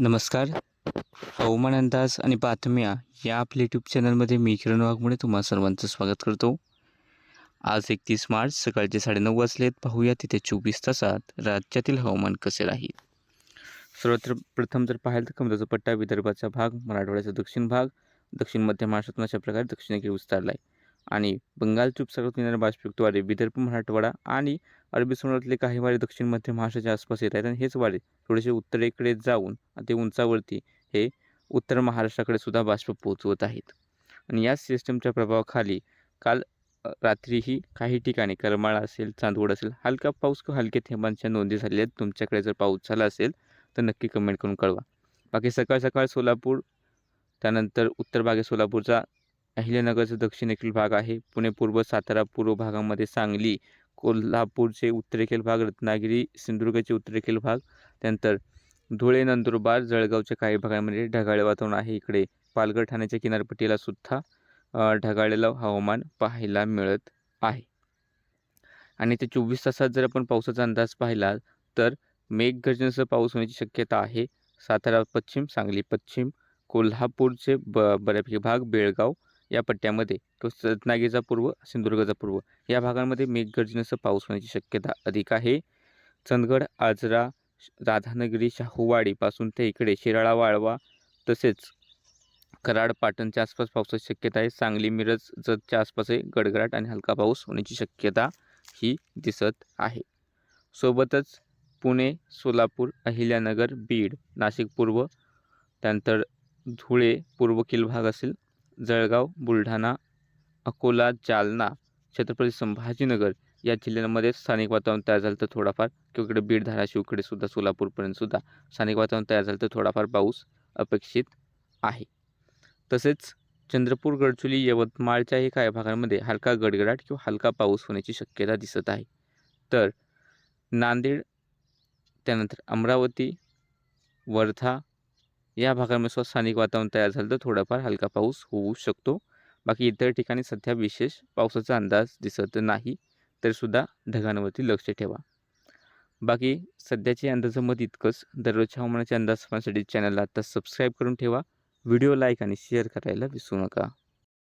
नमस्कार. हवामान अंदाज आणि बातम्या या आपल्या यूट्यूब चॅनलमध्ये मी किरण वाघमुळे तुम्हा सर्वांचं स्वागत करतो. आज एकतीस मार्च सकाळचे साडेनऊ वाजलेत. पाहूया तिथे चोवीस तासात राज्यातील हवामान कसे राहील. सर्वत्र प्रथम जर पाहिलं तर कमराचा पट्टा विदर्भाचा भाग मराठवाड्याचा दक्षिण भाग दक्षिण मध्य महाराष्ट्रातून अशा प्रकारे दक्षिणेकडे विस्तारला आहे आणि बंगालची उपसागरातून येणाऱ्या बाष्पयुक्तवारे विदर्भ मराठवाडा आणि अरबी समुद्रातले काही वारे दक्षिण मध्य महाराष्ट्राच्या आसपास येत आहेत आणि हेच वारे थोडेसे उत्तरेकडे जाऊन ते उंचावरती हे उत्तर महाराष्ट्राकडे सुद्धा बाष्प पोहोचवत आहेत. आणि या सिस्टमच्या प्रभावाखाली काल रात्रीही काही ठिकाणी करमाळा असेल चांदवड असेल हलका पाऊस किंवा हलके थेंबांच्या नोंदी झालेल्या आहेत. तुमच्याकडे जर पाऊस झाला असेल तर नक्की कमेंट करून कळवा. बाकी सकाळ सकाळ सोलापूर त्यानंतर उत्तर भागे सोलापूरचा अहिल्यानगरचा दक्षिणेकडील भाग आहे. पुणे पूर्व सातारा पूर्व भागामध्ये सांगली कोल्हापूरचे उत्तरेकडील भाग रत्नागिरी सिंधुदुर्गचे उत्तरेकडील भाग. त्यानंतर धुळे नंदुरबार जळगावच्या काही भागांमध्ये ढगाळ वातावरण आहे. इकडे पालघर ठाण्याच्या किनारपट्टीला सुद्धा ढगाळलेलं हवामान पाहायला मिळत आहे. आणि ते चोवीस तासात जर आपण पावसाचा अंदाज पाहिला तर मेघगर्जनेसह पाऊस होण्याची शक्यता आहे. सातारा पश्चिम सांगली पश्चिम कोल्हापूरचे ब बऱ्यापैकी भाग बेळगाव या पट्ट्यामध्ये तो रत्नागिरीचा पूर्व सिंधुदुर्गचा पूर्व. या भागांमध्ये मेघगर्जनेसह पाऊस होण्याची शक्यता अधिक आहे. चंदगड आजरा राधानगरी शाहूवाडीपासून ते इकडे शिराळा वाळवा तसेच कराड पाटणच्या आसपास पावसाची शक्यता आहे. सांगली मिरज जतच्या आसपास आहे गडगडाट आणि हलका पाऊस होण्याची शक्यता ही दिसत आहे. सोबतच पुणे सोलापूर अहिल्यानगर बीड नाशिक पूर्व त्यानंतर धुळे पूर्वकील भाग असेल. जळगाव बुलढाणा अकोला जालना छत्रपती संभाजीनगर या जिल्ह्यांमध्ये स्थानिक वातावरण तयार झालं तर थोडाफार किंवा इकडे बीड धाराशिवकडे सुद्धा सोलापूरपर्यंत सुद्धा स्थानिक वातावरण तयार झालं तर थोडाफार पाऊस अपेक्षित आहे. तसेच चंद्रपूर गडचुली यवतमाळच्याही काही भागांमध्ये हलका गडगडाट किंवा हलका पाऊस होण्याची शक्यता दिसत आहे. तर नांदेड त्यानंतर अमरावती वर्धा या भागामध्ये सुद्धा स्थानिक वातावरण तयार झालं तर थोडाफार हलका पाऊस होऊ शकतो. बाकी इतर ठिकाणी सध्या विशेष पावसाचा अंदाज दिसत नाही तरीसुद्धा ढगांवरती लक्ष ठेवा. बाकी सध्याचे अंदाजाचं इतकंच. दररोजच्या हवामानाचे अंदाज पाहण्यासाठी चॅनलला आता सबस्क्राईब करून ठेवा. व्हिडिओ लाईक आणि शेअर करायला विसरू नका.